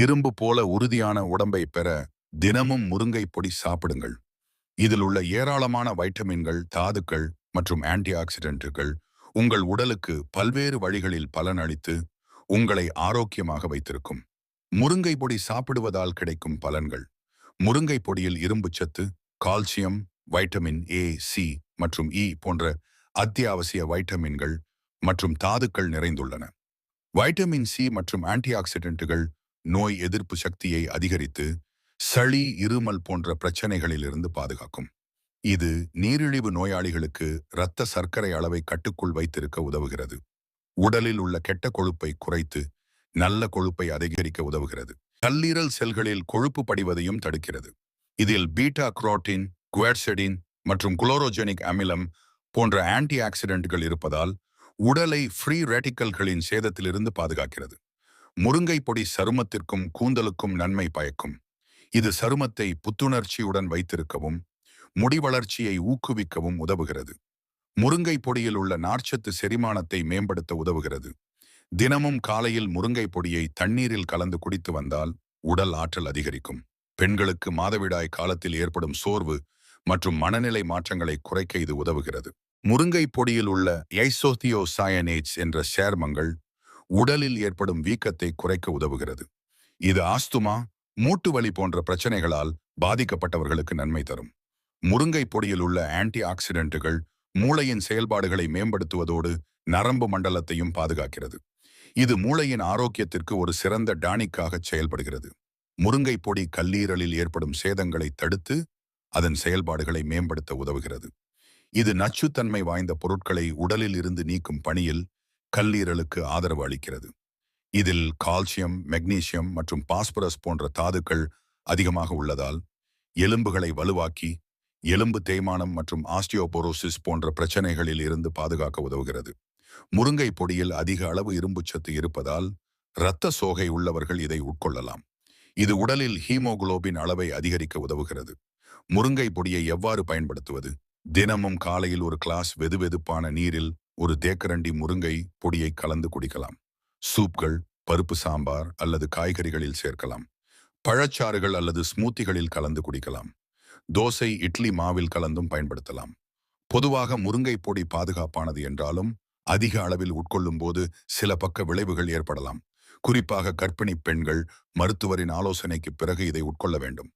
இரும்பு போல உறுதியான உடம்பை பெற தினமும் முருங்கை பொடி சாப்பிடுங்கள். இதில் உள்ள ஏராளமான வைட்டமின்கள் தாதுக்கள் மற்றும் ஆன்டி ஆக்சிடென்ட்டுகள் உங்கள் உடலுக்கு பல்வேறு வழிகளில் பலனளித்து உங்களை ஆரோக்கியமாக வைத்திருக்கும். முருங்கை பொடி சாப்பிடுவதால் கிடைக்கும் பலன்கள். முருங்கை பொடியில் இரும்புச்சத்து கால்சியம் வைட்டமின் ஏ சி மற்றும் இ போன்ற அத்தியாவசிய வைட்டமின்கள் மற்றும் தாதுக்கள் நிறைந்துள்ளன. வைட்டமின் சி மற்றும் ஆன்டி ஆக்சிடென்ட்டுகள் நோய் எதிர்ப்பு சக்தியை அதிகரித்து சளி இருமல் போன்ற பிரச்சனைகளிலிருந்து பாதுகாக்கும். இது நீரிழிவு நோயாளிகளுக்கு இரத்த சர்க்கரை அளவை கட்டுக்குள் வைத்திருக்க உதவுகிறது. உடலில் உள்ள கெட்ட கொழுப்பை குறைத்து நல்ல கொழுப்பை அதிகரிக்க உதவுகிறது. கல்லீரல் செல்களில் கொழுப்பு படிவதையும் தடுக்கிறது. இதில் பீட்டா குரோட்டின் குவேர்செடின் மற்றும் குளோரோஜெனிக் அமிலம் போன்ற ஆன்டி ஆக்சிடென்ட்கள் இருப்பதால் உடலை ஃப்ரீ ரேட்டிக்கல்களின் சேதத்திலிருந்து பாதுகாக்கிறது. முருங்கை பொடி சருமத்திற்கும் கூந்தலுக்கும் நன்மை பயக்கும். இது சருமத்தை புத்துணர்ச்சியுடன் வைத்திருக்கவும் முடி வளர்ச்சியை ஊக்குவிக்கவும் உதவுகிறது. முருங்கை பொடியில் உள்ள நார்ச்சத்து செரிமானத்தை மேம்படுத்த உதவுகிறது. தினமும் காலையில் முருங்கை பொடியை தண்ணீரில் கலந்து குடித்து வந்தால் உடல் ஆற்றல் அதிகரிக்கும். பெண்களுக்கு மாதவிடாய் காலத்தில் ஏற்படும் சோர்வு மற்றும் மனநிலை மாற்றங்களை குறைக்க இது உதவுகிறது. முருங்கை பொடியில் உள்ள ஐசோதியோசயனேட்ஸ் என்ற சேர்மங்கள் உடலில் ஏற்படும் வீக்கத்தை குறைக்க உதவுகிறது. இது ஆஸ்துமா மூட்டு வலி போன்ற பிரச்சனைகளால் பாதிக்கப்பட்டவர்களுக்கு நன்மை தரும். முருங்கை பொடியில் உள்ள ஆன்டி ஆக்சிடென்ட்டுகள் மூளையின் செயல்பாடுகளை மேம்படுத்துவதோடு நரம்பு மண்டலத்தையும் பாதுகாக்கிறது. இது மூளையின் ஆரோக்கியத்திற்கு ஒரு சிறந்த டானிக்காக செயல்படுகிறது. முருங்கை பொடி கல்லீரலில் ஏற்படும் சேதங்களை தடுத்து அதன் செயல்பாடுகளை மேம்படுத்த உதவுகிறது. இது நச்சுத்தன்மை வாய்ந்த பொருட்களை உடலில் இருந்து நீக்கும் பணியில் கல்லீரலுக்கு ஆதரவு அளிக்கிறது. இதில் கால்சியம் மெக்னீசியம் மற்றும் பாஸ்பரஸ் போன்ற தாதுக்கள் அதிகமாக உள்ளதால் எலும்புகளை வலுவாக்கி எலும்பு தேய்மானம் மற்றும் ஆஸ்டியோபோரோசிஸ் போன்ற பிரச்சனைகளில் இருந்து பாதுகாக்க உதவுகிறது. முருங்கை பொடியில் அதிக அளவு இரும்புச்சத்து இருப்பதால் இரத்த சோகை உள்ளவர்கள் இதை உட்கொள்ளலாம். இது உடலில் ஹீமோகுளோபின் அளவை அதிகரிக்க உதவுகிறது. முருங்கை பொடியை எவ்வாறு பயன்படுத்துவது? தினமும் காலையில் ஒரு கிளாஸ் வெதுவெதுப்பான நீரில் ஒரு தேக்கரண்டி முருங்கை பொடியை கலந்து குடிக்கலாம். சூப்கள் பருப்பு சாம்பார் அல்லது காய்கறிகளில் சேர்க்கலாம். பழச்சாறுகள் அல்லது ஸ்மூத்திகளில் கலந்து குடிக்கலாம். தோசை இட்லி மாவில் கலந்தும் பயன்படுத்தலாம். பொதுவாக முருங்கை பொடி பாதுகாப்பானது என்றாலும் அதிக அளவில் உட்கொள்ளும் போது சில பக்க விளைவுகள் ஏற்படலாம். குறிப்பாக கர்ப்பிணி பெண்கள் மருத்துவரின் ஆலோசனைக்கு பிறகு இதை உட்கொள்ள வேண்டும்.